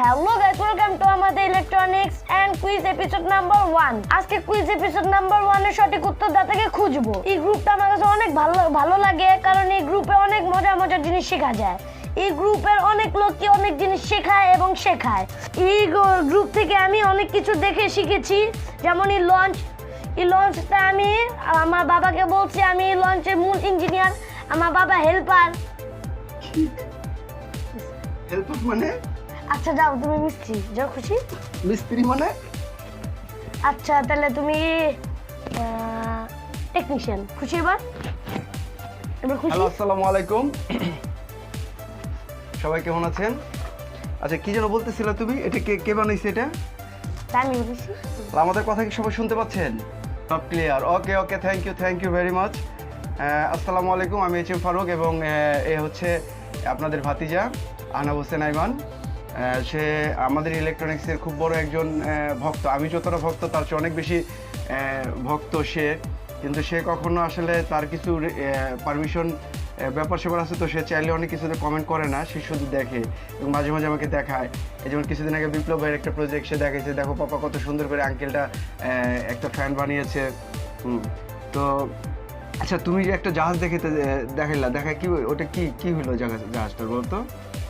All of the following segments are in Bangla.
হ্যালো গাইস ওয়েলকাম টু আমাদের electronics and quiz episode number one আজকে কুইজ এপিসোড নাম্বার ওয়ানের সঠিক উত্তরদাতাকে খুঁজবো। এই গ্রুপটা আমার কাছে অনেক ভালো ভালো লাগে কারণ এই গ্রুপে অনেক মজার মজার জিনিস শেখা যায়। এই গ্রুপের অনেক লোককে অনেক জিনিস শেখায় এবং শেখায়। এই গ্রুপ থেকে আমি অনেক কিছু দেখে শিখেছি। যেমন এই লঞ্চ এই লঞ্চটা আমি আমার বাবাকে বলছি, আমি এই লঞ্চের মূল ইঞ্জিনিয়ার আমার বাবা হেল্পার হেল্প মানে? আচ্ছা যাও তুমি মিস্ত্রি যাও খুশি? মিস্ত্রি মানে? আচ্ছা তাহলে তুমি টেকনিশিয়ান খুশি এবার? এবার খুশি? হ্যালো আসসালামু আলাইকুম। সবাই কেমন আছেন? আচ্ছা কি যেন বলতেছিল তুমি? এটা কে কে বানাইছে এটা? আমি বলেছি। আমাদের কথা কি সবাই শুনতে পাচ্ছেন? সব clear okay okay thank you thank you very much আসসালামু আলাইকুম আমি এইচ এম ফারুক এবং এ হচ্ছে আপনাদের ভাতিজা আনাব হোসেন আইমান। সে আমাদের ইলেকট্রনিক্সের খুব বড় একজন ভক্ত। আমি যতটা ভক্ত, তার চেয়ে অনেক বেশি ভক্ত সে। কিন্তু সে কখনো আসলে তার কিছু পারমিশন ব্যাপার স্যাপার আছে তো সে চাইলে অনেক কিছুতে কমেন্ট করে না, সে শুধু দেখে এবং মাঝে মাঝে আমাকে দেখায়। এই যেমন কিছুদিন আগে বিপ্লব ভাইয়ের একটা প্রজেক্ট সে দেখাইছে, দেখো পাপা কত সুন্দর করে আঙ্কেলটা একটা ফ্যান বানিয়েছে। তো আচ্ছা তুমি একটা জাহাজ দেখে দেখাইলা। দেখা কি, ওটা কি কি হলো জাহাজ জাহাজটার বলতো?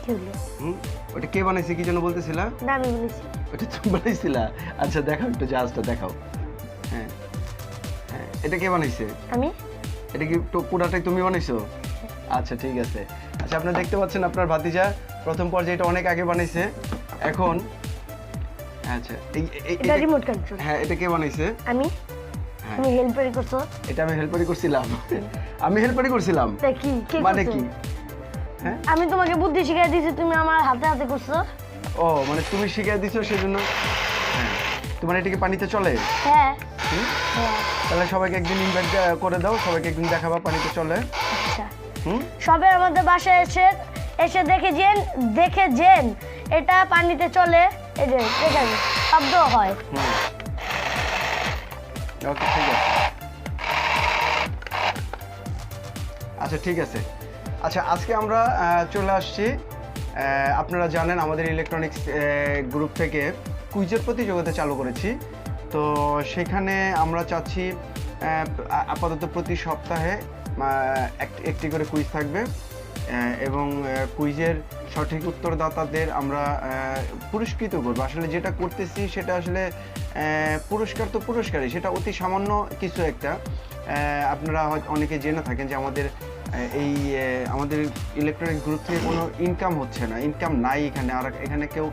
হলো হুম? ওটা কে বানাইছে কি যেন বলতেছিলা? না আমি বলেছি। ওটা তুমি বানাইছিলা? আচ্ছা দেখাও একটু জাহাজটা দেখাও। হ্যাঁ। হ্যাঁ এটা কে বানাইছে? আমি? এটা কি পুরাটাই তুমি বানাইছো? আচ্ছা ঠিক আছে। আচ্ছা আপনারা দেখতে পাচ্ছেন আপনার ভাতিজা। প্রথম পর্যায়ে এটা অনেক আগে বানাইছে। এখন আচ্ছা এটা রিমোট কন্ট্রোল হ্যাঁ এটা কে বানাইছে? আমি। তুমি হেল্পারি করছ। এটা আমি হেল্পারি করছিলাম। আমি হেল্পারি করছিলাম। মানে কি? হ্যাঁ আমি তোমাকে বুদ্ধি শিখাই দিয়েছি তুমি আমার হাতে হাতে করছ। ও মানে তুমি শিখিয়ে দিছো সেজন্য? হ্যাঁ। তোমার এটা কি পানিতে চলে? হ্যাঁ? হ্যাঁ। তাহলে সবাইকে একদিন ইনভাইট করে দাও সবাইকে একদিন দেখাবা পানিতে চলে। আচ্ছা। হুম? সবে আমাদের বাসায় এসে এসে দেখে যেন দেখে যেন এটা পানিতে চলে। এই যে দেখেন শব্দ হয়। হুম। ওকে ঠিক আছে। আচ্ছা ঠিক আছে। আচ্ছা আজকে আমরা চলে আসছি আপনারা জানেন আমাদের ইলেকট্রনিক্স গ্রুপ থেকে কুইজের প্রতিযোগিতা চালু করেছি। তো সেখানে আমরা চাচ্ছি আপাতত প্রতি সপ্তাহে এক- একটি করে কুইজ থাকবে এবং কুইজের সঠিক উত্তরদাতাদের আমরা পুরস্কৃত করব। আসলে যেটা করতেছি সেটা আসলে পুরস্কার তো পুরস্কারই, সেটা অতি সামান্য কিছু একটা। আপনারা অনেকে জেনে থাকেন যে আমাদের এই আমাদের ইলেকট্রনিক গ্রুপ থেকে কোনো ইনকাম হচ্ছে না ইনকাম নাই এখানে, আর এখানে কেউ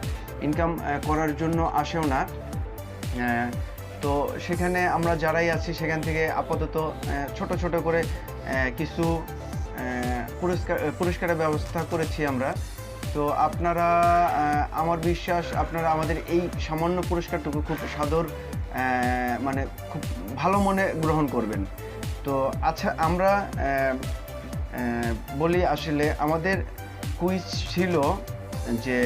ইনকাম করার জন্য আসেও না। তো সেখানে আমরা যারাই আছি, সেখান থেকে আপাতত ছোট ছোট করে কিছু পুরস্কার পুরস্কারের ব্যবস্থা করেছি আমরা। তো আপনারা আমার বিশ্বাস আপনারা আমাদের এই সামান্য পুরস্কারটুকু খুব সাদর মানে খুব ভালো মনে গ্রহণ করবেন। তো আচ্ছা আমরা বলি আসলে আমাদের কুইজ ছিল যে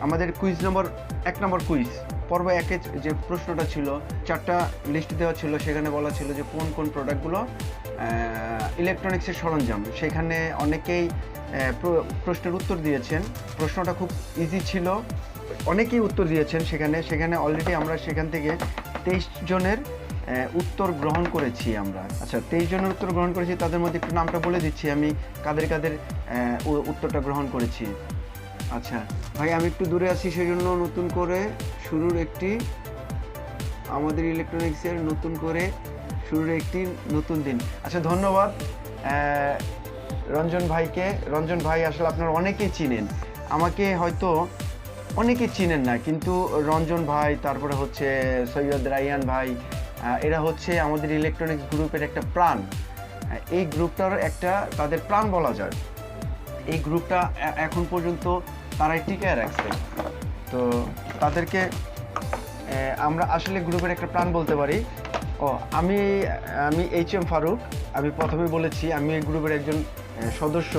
আমাদের কুইজ নম্বর এক নম্বর কুইজ পর্ব একে যে প্রশ্নটা ছিল, চারটা লিস্ট দেওয়া ছিল, সেখানে বলা ছিল যে কোন কোন প্রোডাক্টগুলো ইলেকট্রনিক্সের সরঞ্জাম। সেখানে অনেকেই প্রশ্নের উত্তর দিয়েছেন। প্রশ্নটা খুব ইজি ছিল। অনেকেই উত্তর দিয়েছেন সেখানে। সেখানে অলরেডি আমরা সেখান থেকে তেইশ জনের উত্তর গ্রহণ করেছি আমরা। আচ্ছা তেইশ জনের উত্তর গ্রহণ করেছি, তাদের মধ্যে একটু নামটা বলে দিচ্ছি, আমি কাদের কাদের উত্তরটা গ্রহণ করেছি। আচ্ছা ভাই, আমি একটু দূরে আছি সেই জন্য নতুন করে শুরুর একটি, আমাদের ইলেকট্রনিক্সের নতুন করে শুরুর একটি নতুন দিন। আচ্ছা ধন্যবাদ রঞ্জন ভাইকে। রঞ্জন ভাই, আসলে আপনারা অনেকেই চিনেন। আমাকে হয়তো অনেকে চিনেন না, কিন্তু রঞ্জন ভাই, তারপরে হচ্ছে সৈয়দ রাইয়ান ভাই এরা হচ্ছে আমাদের ইলেকট্রনিক্স গ্রুপের একটা প্রাণ। এই গ্রুপটার একটা তাদের প্রাণ বলা যায়। এই গ্রুপটা এখন পর্যন্ত তারাই টিকায় রাখছে। তো তাদেরকে আমরা আসলে গ্রুপের একটা প্রাণ বলতে পারি। ও, আমি আমি এইচ এম ফারুক। আমি প্রথমে বলেছি, আমি এই গ্রুপের একজন সদস্য।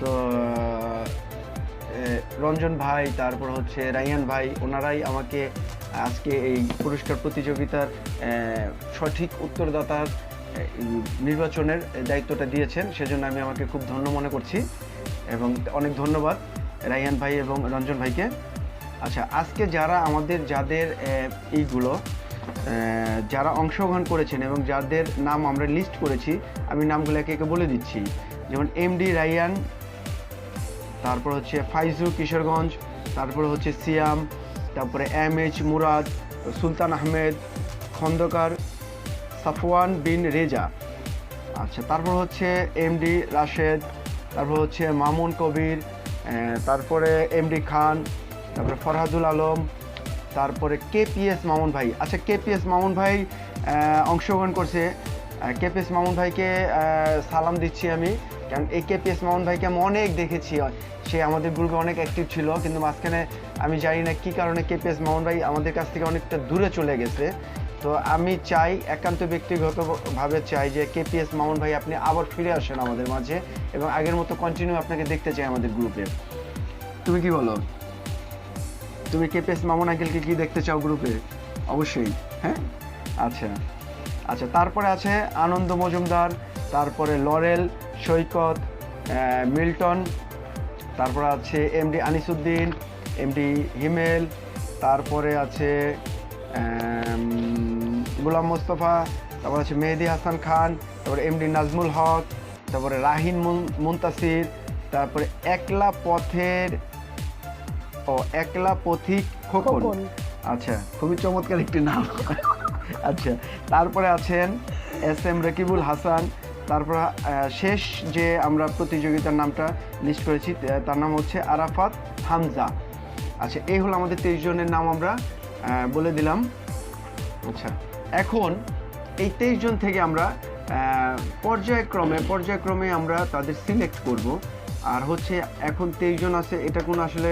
তো রঞ্জন ভাই, তারপর হচ্ছে রাইয়ান ভাই, ওনারাই আমাকে আজকে এই পুরস্কার প্রতিযোগিতার সঠিক উত্তরদাতার নির্বাচনের দায়িত্বটা দিয়েছেন, সেজন্য আমি আমাকে খুব ধন্য মনে করছি এবং অনেক ধন্যবাদ রাইয়ান ভাই এবং রঞ্জন ভাইকে। আচ্ছা আজকে যারা আমাদের, যাদের এইগুলো যারা অংশগ্রহণ করেছেন এবং যাদের নাম আমরা লিস্ট করেছি, আমি নামগুলো একে একে বলে দিচ্ছি। যেমন এমডি রাইয়ান তারপর হচ্ছে ফাইজু কিশোরগঞ্জ, তারপর হচ্ছে সিয়াম তারপরে এম এইচ মুরাদ, সুলতান আহমেদ, খন্দকার, সাফওয়ান বিন রেজা। আচ্ছা তারপর হচ্ছে এমডি রাশেদ, তারপর হচ্ছে মামুন কবির তারপরে এমডি খান, তারপরে ফরহাদুল আলম, তারপরে কেপিএস মামুন ভাই। আচ্ছা কেপিএস মামুন ভাই অংশগ্রহণ করছে। কেপিএস মামুন ভাইকে সালাম দিচ্ছি আমি। কারণ এ এই কেপিএস মামুন ভাইকে আমি অনেক দেখেছি। সে আমাদের গ্রুপে অনেক অ্যাক্টিভ ছিল, কিন্তু মাঝখানে আমি জানি না কী কারণে কেপিএস মামুন ভাই আমাদের কাছ থেকে অনেকটা দূরে চলে গেছে। তো আমি চাই, একান্ত ব্যক্তিগতভাবে চাই যে কেপিএস মামুন ভাই আপনি আবার ফিরে আসেন আমাদের মাঝে এবং আগের মতো কন্টিনিউ আপনাকে দেখতে চাই আমাদের গ্রুপে তুমি কি বলো? তুমি কেপিএস মামুন আঙ্কেলকে কি দেখতে চাও গ্রুপে অবশ্যই হ্যাঁ? আচ্ছা। আচ্ছা তারপরে আছে আনন্দ মজুমদার, তারপরে লরেল সৈকত মিল্টন তারপরে আছে এমডি আনিসুদ্দিন এমডি হিমেল তারপরে আছে গোলাম মোস্তফা তারপর আছে মেহেদি হাসান খান তারপরে এমডি নাজমুল হক তারপরে রাহিন মুন- মুনতাসির তারপরে একলা পথের ও একলা পথিক খোকন। আচ্ছা খুবই চমৎকার একটি নাম আচ্ছা তারপরে আছেন এস এম রকিবুল হাসান তারপর শেষ যে আমরা প্রতিযোগিতার নামটা লিস্ট করেছি তার নাম হচ্ছে আরাফাত হামজা। আচ্ছা এই হলো আমাদের তেইশ জনের নাম আমরা বলে দিলাম। আচ্ছা এখন এই তেইশ জন থেকে আমরা পর্যায়ক্রমে পর্যায়ক্রমে আমরা তাদের সিলেক্ট করব। আর হচ্ছে, এখন তেইশ জন আছে, এটা কোনো আসলে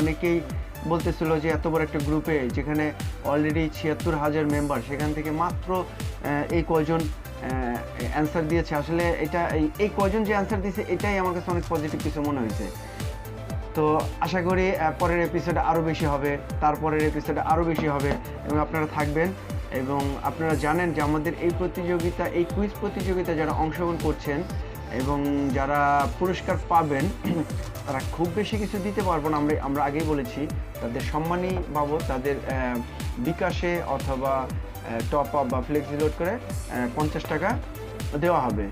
অনেকেই বলতেছিল যে এত বড় একটা গ্রুপে যেখানে অলরেডি ছিয়াত্তর হাজার মেম্বার সেখান থেকে মাত্র এই কয়জন অ্যান্সার দিয়েছে। আসলে এটা এই কয়জন যে অ্যান্সার দিয়েছে, এটাই আমার কাছে অনেক পজিটিভ কিছু মনে হয়েছে। তো আশা করি পরের এপিসোড আরও বেশি হবে, তারপরের এপিসোড আরও বেশি হবে, এবং আপনারা থাকবেন, এবং আপনারা জানেন যে আমাদের এই প্রতিযোগিতা, এই কুইজ প্রতিযোগিতা যারা অংশগ্রহণ করছেন, এবং যারা পুরস্কার পাবেন, তারা খুব বেশি কিছু দিতে পারব না। আমরা আমরা আগেই বলেছি, তাদের সম্মানই বাবদ, তাদের বিকাশে অথবা টপ আপ বা ফ্লেক্সি লোড করে পঞ্চাশ টাকা দেওয়া হবে।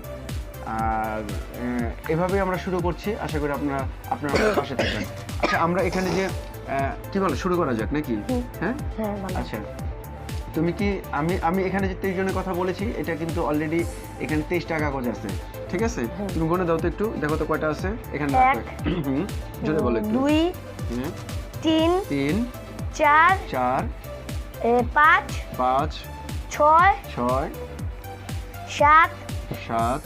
আর এভাবেই আমরা শুরু করছি। আশা করি আপনারা আপনার পাশে থাকবেন। আচ্ছা আমরা এখানে যে কি বলো শুরু করা যাক নাকি? হ্যাঁ? হ্যাঁ আচ্ছা। তুমি কি আমি আমি এখানে যে তেইশ জনের কথা বলেছি এটা কিন্তু অলরেডি এখানে তেইশটা কাগজ আছে। ঠিক আছে? তুমি গুনে দাও তো একটু। দেখো তো কয়টা আছে এখানে। জোরে বলো দুই হুম, তিন তিন চার চার পাঁচ পাঁচ ছয় ছয় সাত সাত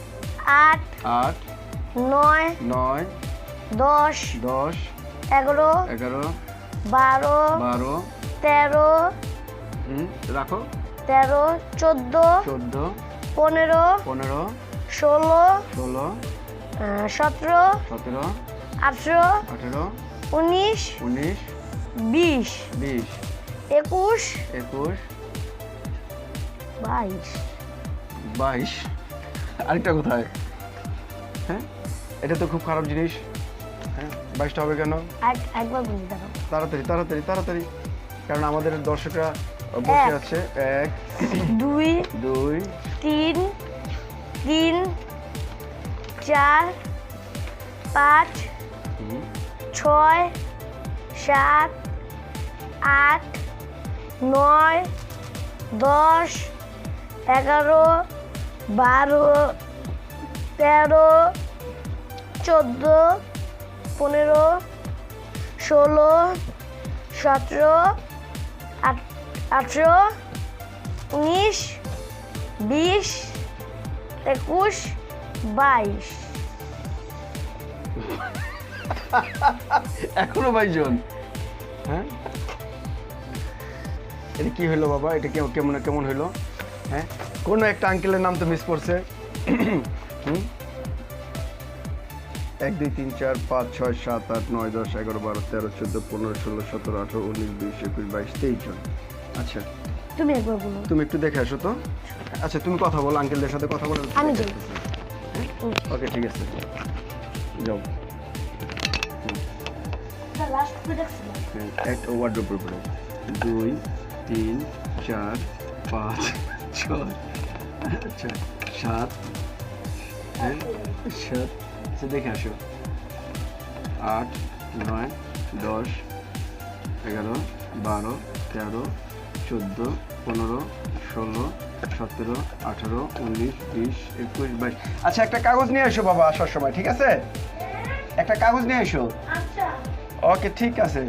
আট আট নয় নয় দশ দশ এগারো এগারো বারো বারো তেরো রাখো। তেরো চোদ্দ চোদ্দ পনেরো পনেরো ষোলো ষোলো সতেরো সতেরো আঠেরো আঠেরো উনিশ উনিশ বিশ। বিশ। একুশ। একুশ। বাইশ। বাইশ। আরেকটা কোথায়? হ্যাঁ? এটা তো খুব খারাপ জিনিস। হ্যাঁ? বাইশটা হবে কেন? এক একবার তাড়াতাড়ি তাড়াতাড়ি তাড়াতাড়ি। কারণ আমাদের দর্শকরা বসে। আছে। এক দুই দুই তিন তিন চার পাঁচ ছয় সাত আট নয়, দশ, এগারো, বারো, তেরো, চোদ্দ, পনেরো, ষোলো, সতেরো আঠেরো, উনিশ, বিশ, একুশ, বাইশ। এখনও বাইশজন হ্যাঁ? এটা কি হলো বাবা? এটা কেমন কেমন কেমন হলো? হ্যাঁ? কোনো একটা আঙ্কেলের নাম তো মিস করছে। হুম? এক দুই তিন চার পাঁচ ছয় সাত আট নয় দশ এগারো বারো তেরো চোদ্দ পনেরো ষোলো সতেরো আঠেরো উনিশ বিশ একুশ বাইশ তেইশ জন। আচ্ছা। তুমি একবার বলো। তুমি একটু দেখে আসো তো। আচ্ছা তুমি কথা বলো আঙ্কেলদের সাথে কথা বলো আমি যাই। ওকে ঠিক আছে। যাও। লাস্ট হ্যাঁ, ওয়ার্ড্রোপের উপরে। দুই তিন চার পাঁচ ছয় আচ্ছা সাত হ্যাঁ সাত আচ্ছা দেখে আসো। আট নয় দশ এগারো বারো তেরো চোদ্দ পনেরো ষোলো সতেরো আঠারো উনিশ বিশ একুশ বাইশ। আচ্ছা একটা কাগজ নিয়ে এসো বাবা আসার সময় ঠিক আছে? একটা কাগজ নিয়ে এসো। আচ্ছা। ওকে ঠিক আছে।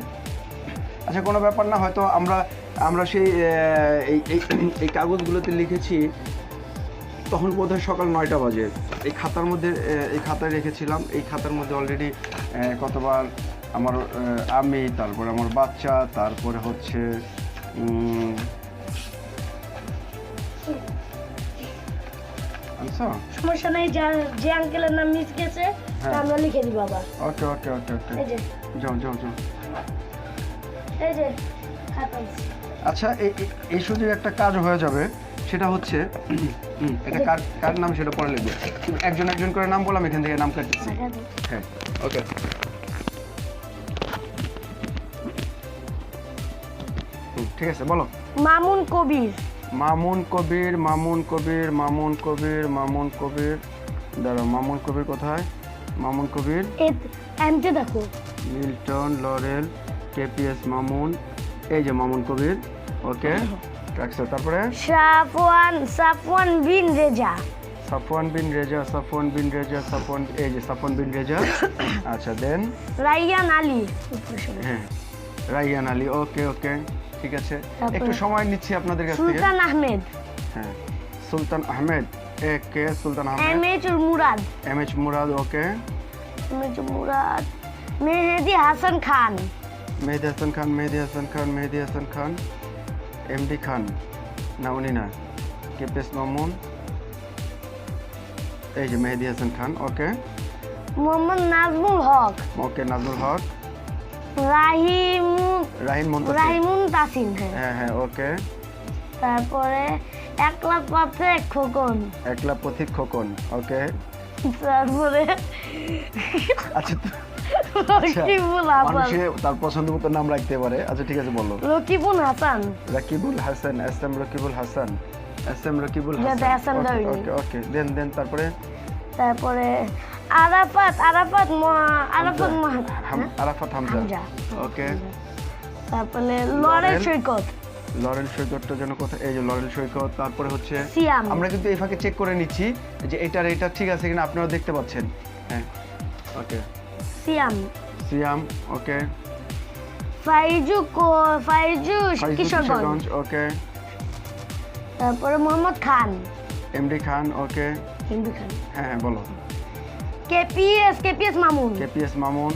আচ্ছা কোনো ব্যাপার না হয়তো আমরা আমরা সেই এই কাগজগুলোতে লিখেছি তখন বোধহয় সকাল নয়টা বাজে। এই খাতার মধ্যে এই খাতায় রেখেছিলাম। এই খাতার মধ্যে অলরেডি কতবার আমার আমি তারপরে আমার বাচ্চা তারপরে হচ্ছে সমস্যা নেই যে আঙ্কেলের নাম মিস গেছে হ্যাঁ। আমরা লিখে দিব আবার। ওকে ওকে ওকে ওকে। যাও যাও যাও। এই যে খাতা। আচ্ছা এই সুযোগ একটা কাজ হয়ে যাবে সেটা হচ্ছে এটা কার কার নাম সেটা পরে লিখবে। একজন একজন করে নাম বললাম এখান থেকে নাম কাটতেছি। হ্যাঁ ওকে। ঠিক আছে বলো। মামুন কবির। মামুন কবির মামুন কবির মামুন কবির মামুন কবির। দাঁড়াও মামুন কবির কোথায়? মামুন কবির? এমতে দেখো। Milton Laurel KPS Mamun. এই যে মামুন কবির। ওকে রাখছো তারপরে? সাফওয়ান সাফওয়ান বিন রেজা সাফওয়ান বিন রেজা সাফওয়ান বিন রেজা সাফওয়ান এই যে সাফওয়ান বিন রেজা আচ্ছা দেন রাইয়ান আলী হ্যাঁ রাইয়ান আলী ওকে ওকে ঠিক আছে। একটু সময় নিচ্ছি আপনাদের কাছ থেকে। সুলতান আহমেদ। হ্যাঁ Sultan Ahmed A K Sultan M Ahmed H Murad. M H Murad okay. M H Murad. Mehedi Hasan Khan. Mehedi Hasan Khan Mehedi Hasan Khan Mehedi Hasan Khan. MD Khan না উনি না কেপিএস মামুন এই যে মেহেদি হাসান খান ওকে? মোহাম্মদ নাজমুল হক। ওকে নাজমুল হক। রাহিম রাহিম রাহিমুন তাসিম হ্যাঁ। হ্যাঁ হ্যাঁ ওকে। তারপরে এক লাখ পাত্রে খোকন। একলা পথিক খোকন ওকে। তারপরে আচ্ছা আচ্ছা, তার পছন্দ মতো নাম রাখতে পারে। আচ্ছা ঠিক আছে বলো। Rakibul Hasan. Rakibul Hasan S M Rakibul Hasan. S M Rakibul Hasan. Okay okay then then তারপরে? তারপরে আরাফাত আরাফাত আরাফাত আরাফাত হামজা। ওকে তারপরে লরেল লরেল। সৈকত। লরেল সৈকতটা যেন কোথায় এই যে লরেল সৈকত তারপরে হচ্ছে আমরা কিন্তু এই ফাঁকে চেক করে নিচ্ছি যে এটার এটা ঠিক আছে কিনা আপনারা দেখতে পাচ্ছেন। হ্যাঁ। ওকে সিয়াম সিয়াম ওকে ফাইজু ফাইজু কিশোরগঞ্জ ওকে তারপরে মোহাম্মদ খান এমডি খান ওকে হিন্দু খান হ্যাঁ হ্যাঁ বলো KPS KPS Mamun KPS Mamun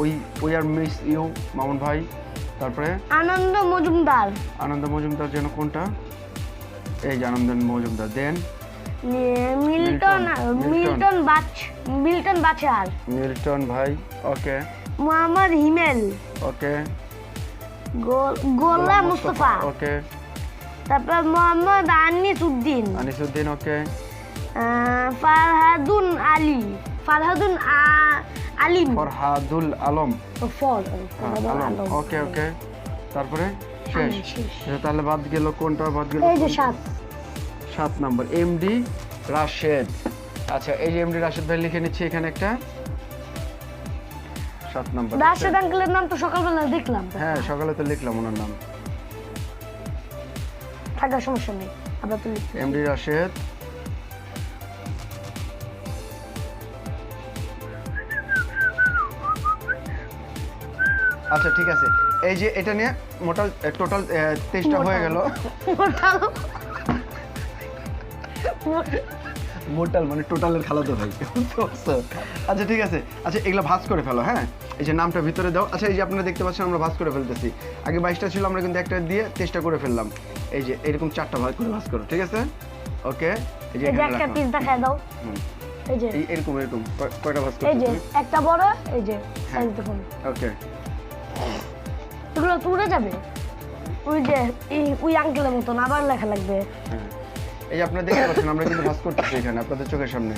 we we are miss you Mamun ভাই তারপরে আনন্দ মজুমদার আনন্দ মজুমদার যেন কোনটা এই যে Anand Majumdar then Milton Milton, Milton বাচ মিল্টন বাচার মিল্টন ভাই ওকে। মোহাম্মদ হিমেল। ওকে। গোল- গোল্লা মুস্তফা। ওকে। তারপর মোহাম্মদ আনিস উদ্দিন। আনিসুদ্দিন ওকে। ফারহাদুন আলী। ফারহাদুন আলিম। ফরহাদুল আলম। ফর হ্যাঁ, আলম। ওকে ওকে। তারপরে শেষ। তাহলে বাদ গেল কোনটা? বাদ গেল এই যে সাত। সাত নম্বর এমডি রাশেদ। আচ্ছা এই যে এমডি রাশেদ ভাই লিখে নিচ্ছি এখানে একটা। সাত নম্বর রাশেদ আঙ্কেলের নাম তো সকালবেলা দেখলাম। হ্যাঁ সকালে তো লিখলাম ওনার নাম। থাকার সমস্যা নেই আবার তো এমডি রাশেদ। আচ্ছা ঠিক আছে। এই যে এটা নিয়ে মোটাল টোটাল তেইশটা হয়ে গেল। মোটাল। মোটাল মানে টোটালের খালাতো ভাই। আচ্ছা ঠিক আছে। আচ্ছা এগুলো ভাঁজ করে ফেলো হ্যাঁ? এই যে নামটা ভিতরে দাও। আচ্ছা এই যে আপনারা দেখতে পাচ্ছেন আমরা ভাঁজ করে ফেলতেছি। আগে বাইশটা ছিল আমরা কিন্তু একটা দিয়ে চেষ্টা করে ফেললাম। এই যে এরকম চারটা ভাগ করে ভাঁজ করো ঠিক আছে? ওকে? এই যে একটা পিস দেখায় দাও। এই যে। এই এরকম এরকম। কয়- কয়টা ভাঁজ এই যে একটা বড় এই যে হ্যাঁ। সাইজ দেখুন। ওকে। এগুলো তো উড়ে যাবে। ওই যে ওই আঙ্কেলের মতন আবার লেখা লাগবে। হ্যাঁ। এই যে আপনারা দেখতে পাচ্ছেন আমরা কিন্তু ভাঁজ করতেছি এখানে আপনাদের চোখের সামনে।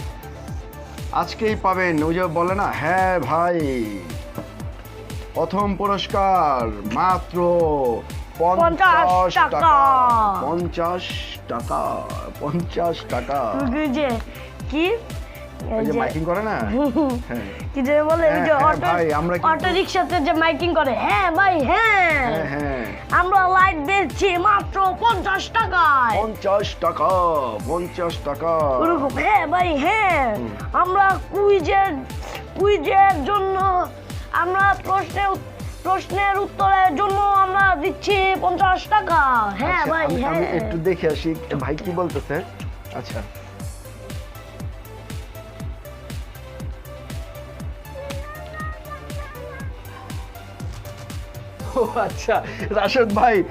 আজকেই পাবেন ওই যে বলে না হ্যাঁ ভাই প্রথম পুরস্কার মাত্র পঞ্চাশ টাকা। পঞ্চাশ টাকা পঞ্চাশ টাকা। কি? মাইকিং করে না? হ্যাঁ কি যে বলে ওই যে হ্যাঁ, হ্যাঁ, অটো অটো রিক্সাতে যে মাইকিং করে। হ্যাঁ ভাই হ্যাঁ। হ্যাঁ আমরা লাইট দিচ্ছি মাত্র পঞ্চাশ টাকায়। পঞ্চাশ টাকা পঞ্চাশ টাকা। ওরকম হ্যাঁ ভাই হ্যাঁ। আমরা কুইজের কুইজের জন্য আমরা প্রশ্নের প্রশ্নের উত্তরের জন্য আমরা দিচ্ছি পঞ্চাশ টাকা। হ্যাঁ আচ্ছা, ভাই হ্যাঁ। একটু দেখে আসি ভাই কি বলতেছে? আচ্ছা। আচ্ছা রাশেদ ভাই।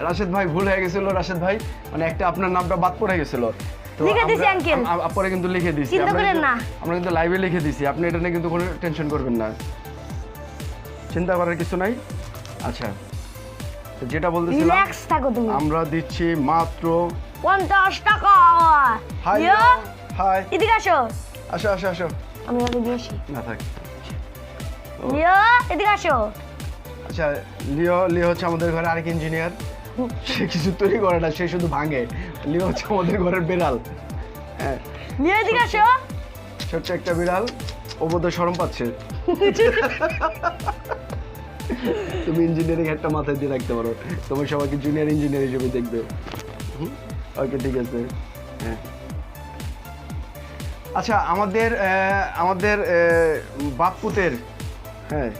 রাশেদ ভাই ভুল হয়ে গেছিল রাশেদ ভাই। মানে একটা আপনার নামটা বাদ পড়ে গেছিল। লিখে দিছি, পরে কিন্তু লিখে দিছি। চিন্তা আমরা করেন কিন্তু- না। আমরা কিন্তু লাইভে লিখে দিছি। আপনি এটা নিয়ে কিন্তু কোনো টেনশন করবেন না। চিন্তা করার কিছু নাই। আচ্ছা যেটা বলতেছিলাম রিল্যাক্স থাকো তুমি। আমরা দিচ্ছি মাত্র পঞ্চাশ টাকা। হাই হাই এদিকে আসো। আসো আসো আসো। আমি ওকে দিয়ে আসি। না থাক। এদিকে আসো। আচ্ছা লিও লিও হচ্ছে আমাদের ঘরে আরেক ইঞ্জিনিয়ার সে কিছু তৈরি করে না সে শুধু ভাঙে। লিও হচ্ছে আমাদের ঘরের বিড়াল। হ্যাঁ। লিও এদিকে আসো। ছোট্ট একটা বিড়াল ও বোধহয় শরম পাচ্ছে। তুমি ইঞ্জিনিয়ারিং একটা মাথায় দিয়ে রাখতে পারো। তোমার সবাইকে জুনিয়র ইঞ্জিনিয়ার হিসেবে দেখবে। ওকে ঠিক আছে। হ্যাঁ। আচ্ছা আমাদের আমাদের বাপ্পুতের হ্যাঁ।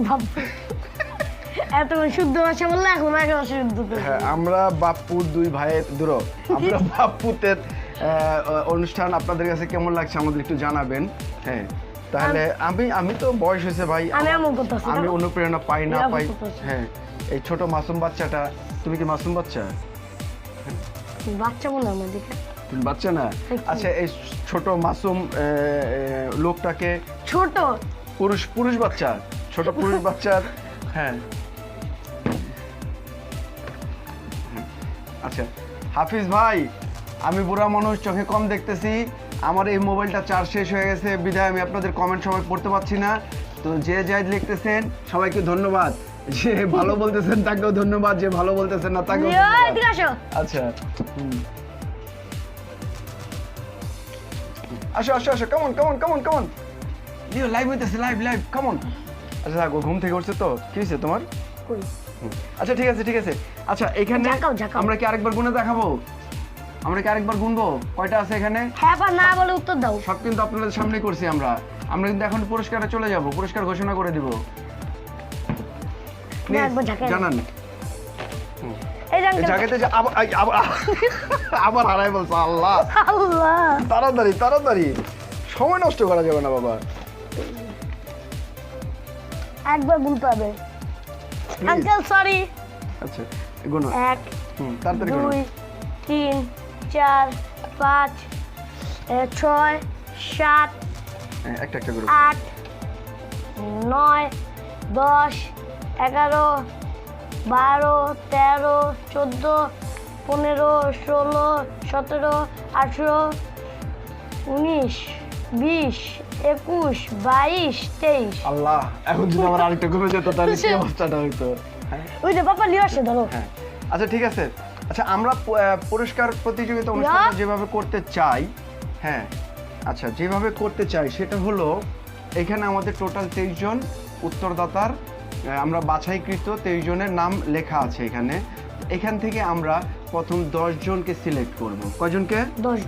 এত শুদ্ধ ভাষা বললে এখন আগে শুদ্ধ করবে। হ্যাঁ আমরা বাপ্পুর দুই ভাইয়ের দূর আমরা বাপ্পুতের অনুষ্ঠান আপনাদের কাছে কেমন লাগছে আমাদের একটু জানাবেন। হ্যাঁ তাহলে আমি আমি তো বয়স হয়েছে ভাই আমি। অনুপ্রেরণা পাই না পাই হ্যাঁ এই ছোট মাসুম বাচ্চাটা তুমি কি মাসুম বাচ্চা? বাচ্চা দিকে তুমি বাচ্চা না? আচ্ছা এই ছোট মাসুম লোকটাকে ছোট? পুরুষ পুরুষ বাচ্চা ছোট পুরুষ বাচ্চার হ্যাঁ। আচ্ছা। হাফিজ ভাই আমি বুড়া মানুষ চোখে কম দেখতেছি। আমার এই মোবাইলটা চার্জ শেষ হয়ে গেছে। বিধায় আমি আপনাদের কমেন্ট সবাই পড়তে পারছি না। তো যে যাই লিখতেছেন সবাইকে ধন্যবাদ। যে ভালো বলতেছেন তাকেও ধন্যবাদ। যে ভালো বলতেছেন না তাকেও আচ্ছা আসো আসো আসো। কেমন কেমন কেমন কেমন লিও লাইভ হইতেছে লাইভ লাইভ কেমন আচ্ছা থাকো ঘুম থেকে উঠছে তো? কি হয়েছে তোমার? কই। আচ্ছা ঠিক আছে ঠিক আছে। আচ্ছা এখানে। আমরা কি আরেকবার গুনে দেখাবো? আমরা কি আরেকবার গুনবো? কয়টা আছে এখানে? হ্যাঁ বা না বলে উত্তর দাও। সব কিন্তু আপনাদের সামনে করছি আমরা। আমরা কিন্তু এখন পুরস্কারে চলে যাব। পুরস্কার ঘোষণা করে দিব। জানান। জায়গাতে যে আবার হারাই বলছে আল্লাহ। আল্লাহ। তাড়াতাড়ি তাড়াতাড়ি। সময় নষ্ট করা যাবে না বাবা। একবার ভুল পাবে Please. আঙ্কেল সরি আচ্ছা গুনো। এক তাড়াতাড়ি দুই তিন চার পাঁচ ছয় সাত একটা একটা করে। আট নয় দশ এগারো বারো তেরো চোদ্দ পনেরো ষোলো সতেরো আঠেরো উনিশ বিশ একুশ বাইশ তেইশ। আল্লাহ এখন যদি আমার আরেকটা ঘুরে যেত তাহলে কি অবস্থাটা হইতো? হ্যাঁ? ওই যে বাবা লিও আসে ধরো। হ্যাঁ। আচ্ছা ঠিক আছে। আচ্ছা আমরা পুরস্কার প্রতিযোগিতা অনুষ্ঠানটা যেভাবে করতে চাই হ্যাঁ আচ্ছা যেভাবে করতে চাই সেটা হলো এখানে আমাদের টোটাল তেইশ জন উত্তরদাতার আমরা বাছাইকৃত তেইশ জনের নাম লেখা আছে এখানে। এখান থেকে আমরা প্রথম দশ জনকে সিলেক্ট করব। কয়জনকে? দশ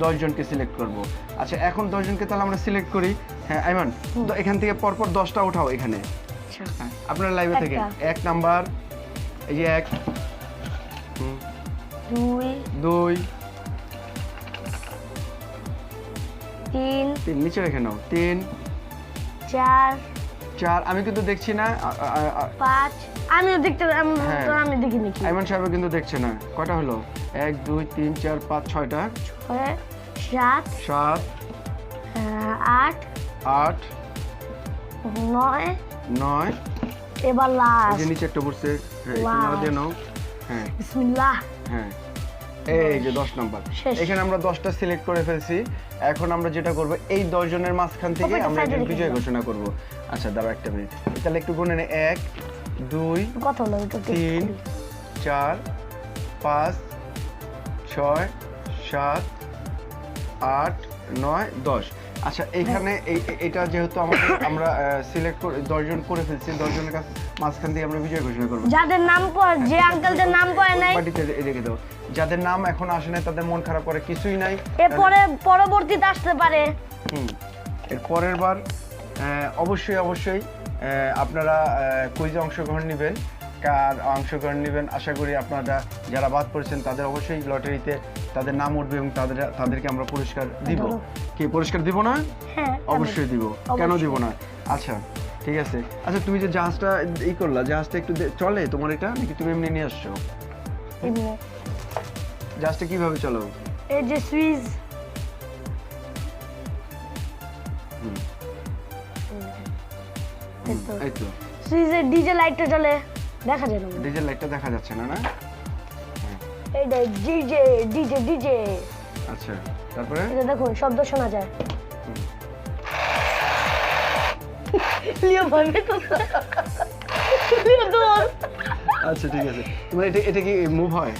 জন। জনকে সিলেক্ট করব। আচ্ছা এখন দশ জনকে তাহলে আমরা সিলেক্ট করি। হ্যাঁ আইমান তো এখান থেকে পরপর দশটা উঠাও এখানে। আচ্ছা। হ্যাঁ আপনার লাইভে থেকে। এক নাম্বার এই যে এক। দুই। দুই। তিন। তিন নিচে রেখে নাও। তিন। চার। চার আমি কিন্তু দেখছি না। পাঁচ। আমিও দেখতে আমি- হ্যাঁ। তো আমি দেখিনি কি। আইমান সাহেব কিন্তু দেখছে না। কয়টা হলো? এক দুই তিন চার পাঁচ ছয়টা। ছয় সাত সাত আট আট নয় নয়। এবার লাস্ট যে নিচে একটা পড়ছে দিয়ে নাও। হ্যাঁ। বিসমিল্লাহ। হ্যাঁ। এই যে দশ নাম্বার। এখানে আমরা দশটা সিলেক্ট করে ফেলছি। এখন আমরা যেটা করব এই দশ জনের মাঝখান থেকে আমরা একজন বিজয় ঘোষণা করব। আচ্ছা দাঁড়াও একটা মিনিট তাহলে একটু গুনে নে। এক দুই কথা হলো তিন চার পাঁচ ছয় সাত আট নয় দশ। আচ্ছা এখানে এই এই- এটা যেহেতু আমাদের আমরা সিলেক্ট করে দশজন করে ফেলছি দশজনের কাছে মাঝখান দিয়ে আমরা বিজয় ঘোষণা করব। যাদের নাম পড় যে আঙ্কেলদের নাম পড়ে নাই। বাটিতে রেখে দাও যাদের নাম এখন আসে নাই তাদের মন খারাপ করে কিছুই নাই। এরপরে পরবর্তীতে আসতে পারে। হুম এর পরের বার অবশ্যই অবশ্যই আপনারা কুইজে অংশগ্রহণ নেবেন। কার অংশগ্রহণ নেবেন আশা করি আপনারা যারা বাদ পড়েছেন তাদের অবশ্যই লটারিতে তাদের নাম উঠবে এবং তাদের তাদেরকে আমরা পুরস্কার দিব। কি পুরস্কার দিব না? হ্যাঁ অবশ্যই দিব। কেন। দিব না? আচ্ছা ঠিক আছে। আচ্ছা তুমি যে জাহাজটা ই করলা জাহাজটা একটু চলে তোমার এটা নাকি তুমি এমনি নিয়ে আসছো? জাহাজটা কীভাবে চলো? এই যে সুইচ। হুম, এই তো। এই তো। সুইচের ডিজে লাইটটা চলে দেখা যায় না। মনে লাইটটা দেখা যাচ্ছে না না? এইটা ডিজে ডিজে ডিজে আচ্ছা তারপরে? এটা দেখুন শব্দ শোনা যায়। লিও ভাবে তো। লিও দৌড়। আচ্ছা ঠিক আছে। তোমার এটা এটা কি মুভ হয়?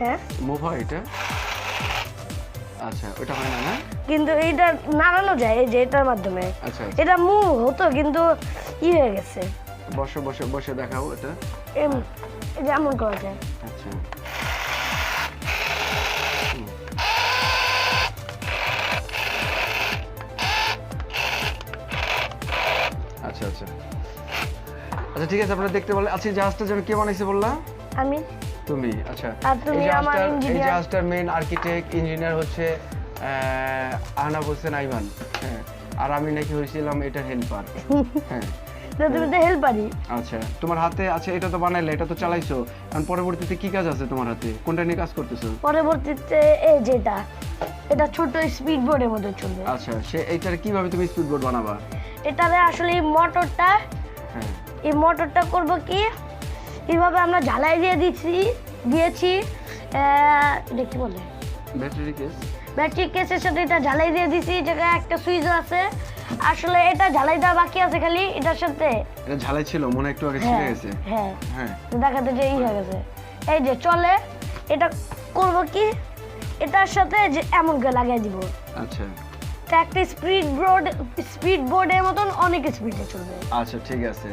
হ্যাঁ? মুভ হয় এটা? আচ্ছা ওটা হয় না না? কিন্তু এইটা নাড়ানো যায় এই যে এটার মাধ্যমে। আচ্ছা আচ্ছা। এটা মুভ হতো কিন্তু ই হয়ে গেছে? বসে বসে বসে দেখাও এটা। এম- যে এমন করা যায়। আচ্ছা। আচ্ছা আচ্ছা। আচ্ছা ঠিক আছে আপনারা দেখতে বলেন আচ্ছা জাহাজটা যেন কে বানাইছে বললা? আমি। তুমি আচ্ছা। আর তুমি এই আমার জাহাজটার এই। জাহাজটার মেইন আর্কিটেক্ট ইঞ্জিনিয়ার হচ্ছে আহ, আহনাব হোসেন আইমান। হ্যাঁ। আর আমি নাকি হয়েছিলাম এটার হেল্পার হ্যাঁ। তো হেল্পারই আচ্ছা তোমার হাতে আছে এটা তো বানাইলে এটা তো চালাইছো। এখন পরবর্তীতে কি কাজ আছে তোমার হাতে? কোনটা নিয়ে কাজ করতেছো? পরবর্তীতে এই যেটা এটা ছোট স্পিড বোর্ডের মধ্যে চলবে। আচ্ছা সে এইটার কীভাবে তুমি স্পিড বোর্ড বানাবা? এটারে আসলে এই মোটরটা হ্যাঁ। এই মোটরটা করব কি? এইভাবে আমরা ঝালাই দিয়ে দিচ্ছি দিয়েছি এটা কি বলে? ব্যাটারি কেস ব্যাটারি কেসের সাথে এটা ঝালাই দিয়ে দিছি জায়গায় একটা সুইচ আছে। আসলে এটা ঝালাই দেওয়া বাকি আছে খালি এটার সাথে। এটা ঝালাই ছিল মনে একটু আগে ছিঁড়ে হ্যাঁ গেছে। হ্যাঁ। হ্যাঁ। দেখাতে যে ই হয়ে গেছে। এই যে চলে এটা করব কি? এটার সাথে যে এমন করে লাগিয়ে দিব। আচ্ছা। একটা স্পিড বোর্ড স্পিড বোর্ডের মতন অনেক স্পিডে চলবে। আচ্ছা ঠিক আছে।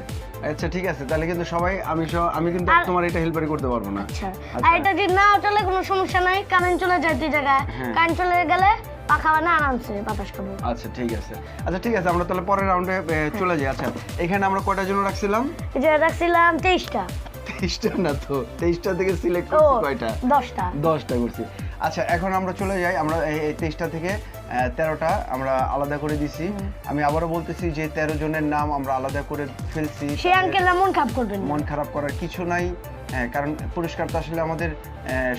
আচ্ছা ঠিক আছে তাহলে কিন্তু সবাই আমি আমি কিন্তু তোমার এটা হেল্পারি করতে পারব না। আচ্ছা। আচ্ছা। আর এটা যদি নাও চলে কোনো সমস্যা নাই। কারেন্ট চলে যায় দুই জায়গায়। হ্যাঁ। কারেন্ট চলে গেলে পাখা বানা আরামসে বাতাস খাব। আচ্ছা ঠিক আছে। আচ্ছা ঠিক আছে আমরা তাহলে পরের রাউন্ডে চলে যাই। আচ্ছা এখানে আমরা কয়টা জন্য রাখছিলাম? যে রাখছিলাম তেইশটা। তেইশটা না তো? তেইশটা থেকে সিলেক্ট করছি কয়টা? দশটা। দশটা করছি। আচ্ছা এখন আমরা চলে যাই। আমরা এই- এই তেইশটা থেকে তেরোটা আমরা আলাদা করে দিছি। আমি আবারও বলতেছি যে তেরো জনের নাম আমরা আলাদা করে ফেলছি। সে মন করবেন মন খারাপ করার কিছু নাই। হ্যাঁ, কারণ পুরস্কার তো আসলে আমাদের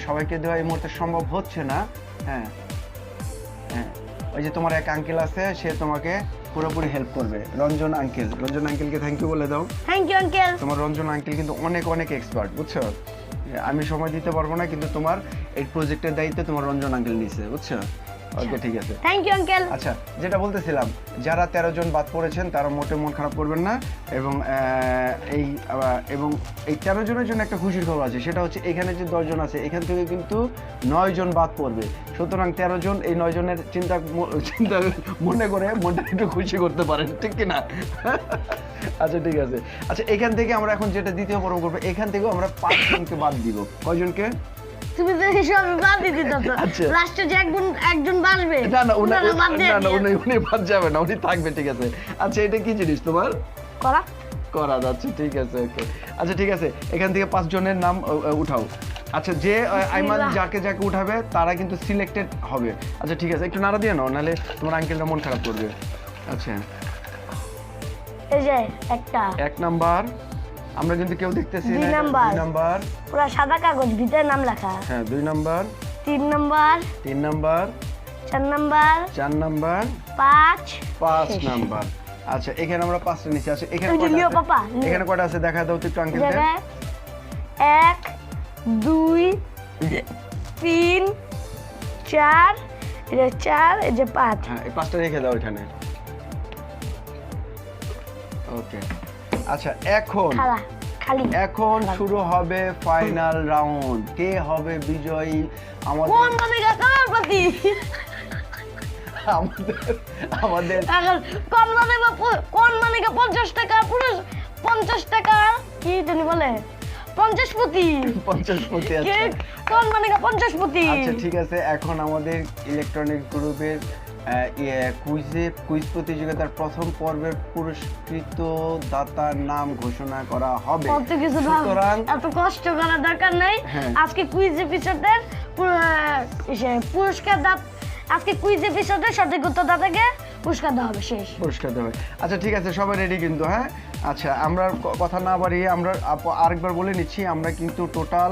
সবাইকে দেওয়া এই মুহূর্তে সম্ভব হচ্ছে না। হ্যাঁ হ্যাঁ। ওই যে তোমার এক আঙ্কেল আছে সে তোমাকে পুরোপুরি হেল্প করবে। রঞ্জন আঙ্কেল রঞ্জন আঙ্কেলকে থ্যাংক ইউ বলে দাও। থ্যাংক ইউ আঙ্কেল তোমার রঞ্জন আঙ্কেল কিন্তু অনেক অনেক এক্সপার্ট বুঝছ? আমি সময় দিতে পারব না কিন্তু তোমার এই প্রজেক্টের দায়িত্বে তোমার রঞ্জন আঙ্কেল নিছে বুঝছ? ওকে ঠিক আছে। থ্যাংক ইউ আঙ্কেল আচ্ছা যেটা বলতেছিলাম যারা তেরো জন বাদ পড়েছেন তারা মোটে মন খারাপ করবেন না এবং এই এবং এই তেরো জনের জন্য একটা খুশির খবর আছে সেটা হচ্ছে এখানে যে দশজন আছে এখান থেকে কিন্তু নয় জন বাদ পড়বে। সুতরাং তেরো জন এই নয় জনের চিন্তা চিন্তা মনে করে মনটা একটু খুশি করতে পারেন ঠিক কি না আচ্ছা ঠিক আছে। আচ্ছা এখান থেকে আমরা এখন যেটা দ্বিতীয় পর্ব করব এখান থেকেও আমরা পাঁচজনকে বাদ দিব। কয়জনকে? তুমি তো এইসব বাদ দিতে চাচ্ছ আচ্ছা। লাস্টে যে একজন একজন বাসবে না না উনি ওনারা বাদ দিয়ে না না উনি উনি বাদ যাবে না উনি থাকবে ঠিক আছে। আচ্ছা এটা কি জিনিস তোমার? করা। করা যাচ্ছে ঠিক আছে ওকে আচ্ছা ঠিক আছে এখান থেকে পাঁচ জনের নাম উঠাও। আচ্ছা যে আইমান যাকে যাকে উঠাবে তারা কিন্তু সিলেক্টেড হবে। আচ্ছা ঠিক আছে একটু নাড়া দিয়ে নাও নাহলে তোমার আঙ্কেলটা মন খারাপ করবে। আচ্ছা। এই যে একটা। এক নাম্বার। আমরা কিন্তু কেউ দেখতেছি দুই নাম্বার। দুই নাম্বার। পুরো সাদা কাগজ ভিতরে নাম লেখা। হ্যাঁ দুই নাম্বার। তিন নাম্বার। তিন নাম্বার। চার নাম্বার। চার নাম্বার। পাঁচ। পাঁচ। নাম্বার। আচ্ছা এখানে আমরা পাঁচটা নিচে আছে এখানে? পাপা, এখানে কয়টা আছে? দেখা দাও একটু আঙ্কেলদের। এক দুই তিন চার এই যে চার এই যে পাঁচ। হ্যাঁ এই পাঁচটা রেখে দাও এখানে। ওকে। আচ্ছা এখন এখন শুরু হবে ফাইনাল রাউন্ড কে হবে বিজয়ী? আমাদের আমাদের কোন মানে পঞ্চাশ টাকা পুরুষ পঞ্চাশ টাকা কি জানি বলে? পঞ্চাশ প্রতি পঞ্চাশ প্রতি কোন মানে পঞ্চাশ আচ্ছা ঠিক আছে। এখন আমাদের ইলেকট্রনিক গ্রুপের কুইজে কুইজ প্রতিযোগিতার প্রথম পর্বের পুরস্কৃত দাতার নাম ঘোষণা করা হবে। কিছু সুতরাং এত কষ্ট করার দরকার নেই। হ্যাঁ। আজকে কুইজ এপিসোডের পুরস্কার দাত আজকে কুইজ এপিসোডের সঠিক উত্তরদাতাকে পুরস্কার দেওয়া হবে শেষ। পুরস্কার দেবে আচ্ছা ঠিক আছে সবাই রেডি কিন্তু হ্যাঁ? আচ্ছা আমরা কথা না বাড়িয়ে আমরা আরেকবার বলে নিচ্ছি আমরা কিন্তু টোটাল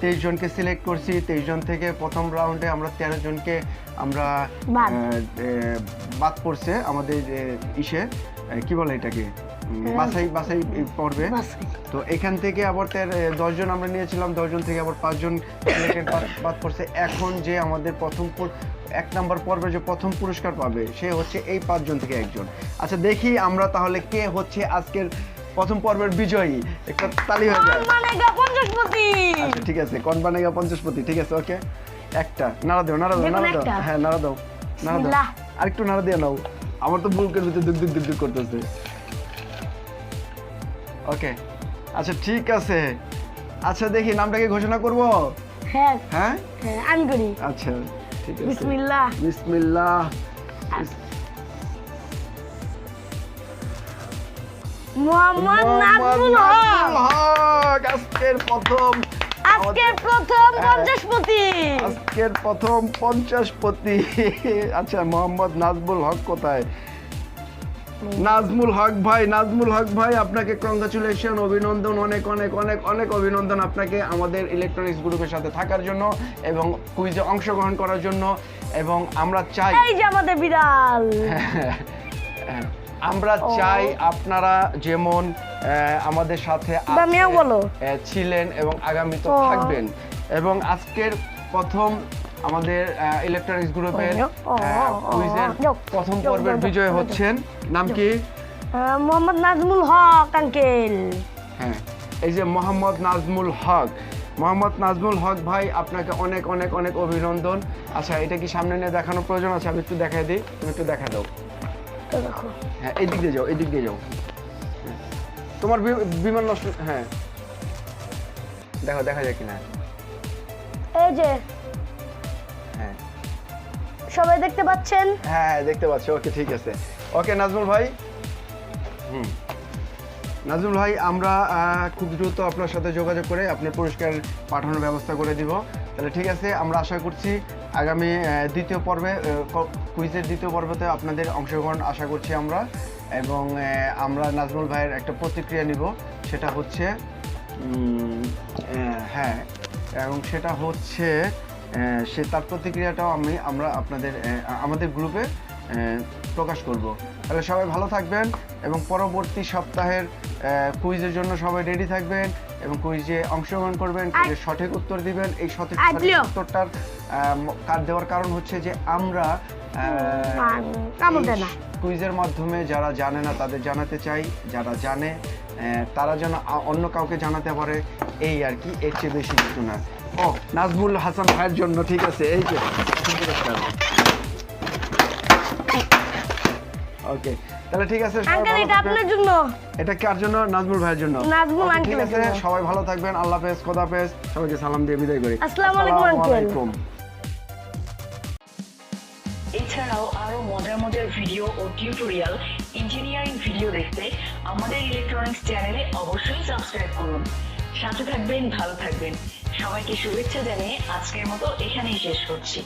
তেইশ জনকে সিলেক্ট করছি। তেইশ জন থেকে প্রথম রাউন্ডে আমরা তেরো জনকে আমরা বাদ। পড়ছে আমাদের ইসে। কি বলে এটাকে? হ্যাঁ। বাছাই বাছাই পড়বে। তো এখান থেকে আবার তের দশজন আমরা নিয়েছিলাম দশজন থেকে আবার পাঁচজন বাদ পড়ছে। এখন যে আমাদের প্রথম এক নাম্বার পর্বে যে প্রথম পুরস্কার পাবে সে হচ্ছে এই পাঁচজন থেকে একজন। আচ্ছা দেখি আমরা তাহলে কে হচ্ছে আজকের প্রথম পর্বের বিজয়ী। একটা তালি হয়ে যায়। কা আচ্ছা ঠিক আছে কোন বানেগা পঞ্চাশপতি ঠিক আছে ওকে। একটা নাড়া দাও নাড়া দাও নাড়া দাও। হ্যাঁ নাড়া দাও নাড়া দাও। আরেকটু নাড়া দিয়ে নাও। আমার তো বুকের ভিতরে দুক দুক দুক দুক করতেছে। ওকে আচ্ছা ঠিক আছে। আচ্ছা দেখি নামটাকে ঘোষণা করব? হ্যাঁ। হ্যাঁ? হ্যাঁ আমি করি। আচ্ছা ঠিক আছে। বিসমিল্লাহ। বিসমিল্লাহ। মোহাম্মদ নাজমুল হক। আজকের প্রথম আজকের প্রথম হ্যাঁ। আজকের প্রথম আচ্ছা মোহাম্মদ নাজমুল হক কোথায়? নাজমুল হক ভাই নাজমুল হক ভাই আপনাকে কংগ্রাচুলেশন অভিনন্দন অনেক অনেক অনেক অনেক অভিনন্দন আপনাকে আমাদের ইলেকট্রনিক্স গ্রুপের সাথে থাকার জন্য এবং কুইজে অংশগ্রহণ করার জন্য এবং আমরা চাই। এই যে আমাদের বিড়াল। আমরা চাই আপনারা যেমন আমাদের সাথে ছিলেন এবং আগামীতে ও। থাকবেন। এবং আজকের প্রথম আমাদের ইলেকট্রনিক্স গ্রুপের কুইজের প্রথম পর্বের বিজয় হচ্ছেন। নাম কি? মোহাম্মদ নাজমুল হক আঙ্কেল হ্যাঁ এই যে মোহাম্মদ নাজমুল হক। মোহাম্মদ নাজমুল হক ভাই আপনাকে অনেক অনেক অনেক অভিনন্দন। আচ্ছা এটা কি সামনে নিয়ে দেখানোর প্রয়োজন আছে? আমি একটু দেখাই দিই তুমি একটু দেখা দাও। তো দেখো। হ্যাঁ এই দিক দিয়ে যাও এই দিক দিয়ে যাও। তোমার বিমান নষ্ট হ্যাঁ। দেখো দেখা যায় কিনা। এই যে হ্যাঁ। সবাই দেখতে পাচ্ছেন? হ্যাঁ হ্যাঁ, দেখতে পাচ্ছি। ওকে ঠিক আছে। ওকে নাজমুল ভাই। হুম। নাজমুল ভাই আমরা খুব দ্রুত আপনার সাথে যোগাযোগ করে আপনার পুরস্কার পাঠানোর ব্যবস্থা করে দিব। তাহলে ঠিক আছে আমরা আশা করছি আগামী দ্বিতীয় পর্বে কুইজের দ্বিতীয় পর্বতে আপনাদের অংশগ্রহণ আশা করছি আমরা। এবং আমরা নাজমুল ভাইয়ের একটা প্রতিক্রিয়া নিব। সেটা হচ্ছে হ্যাঁ এবং সেটা হচ্ছে সে তার প্রতিক্রিয়াটাও আমি, আমরা আপনাদের আমাদের গ্রুপে প্রকাশ করব। তাহলে সবাই ভালো থাকবেন এবং পরবর্তী সপ্তাহের কুইজের জন্য সবাই রেডি থাকবেন। এবং কুইজে অংশগ্রহণ করবেন কুইজের সঠিক উত্তর দিবেন এই সঠিক উত্তরটার কার দেওয়ার কারণ হচ্ছে যে আমরা। কুইজের মাধ্যমে যারা জানে না তাদের জানাতে চাই যারা জানে তারা যেন অন্য কাউকে জানাতে পারে এই আর কি এর চেয়ে বেশি কিছু না। ও নাজমুল হাসান ভাইয়ের জন্য ঠিক আছে এই যে ওকে। তাহলে ঠিক আছে আঙ্কেল এটা আপনার জন্য? এটা কার জন্য? নাজমুল ভাইয়ের জন্য। নাজমুল Okay, ঠিক আছে সবাই ভালো থাকবেন আল্লাহ হাফেজ খোদা হাফেজ। সবাইকে সালাম দিয়ে বিদায় করি। আসসালামু আলাইকুম, আঙ্কেল। আলাইকুম। এছাড়াও আরও মজার মজার ভিডিও ও টিউটোরিয়াল ইঞ্জিনিয়ারিং ভিডিও দেখতে আমাদের ইলেকট্রনিক্স চ্যানেলে অবশ্যই সাবস্ক্রাইব করুন। সাথে থাকবেন ভালো থাকবেন। সবাইকে শুভেচ্ছা জানিয়ে আজকের মতো এখানেই শেষ করছি।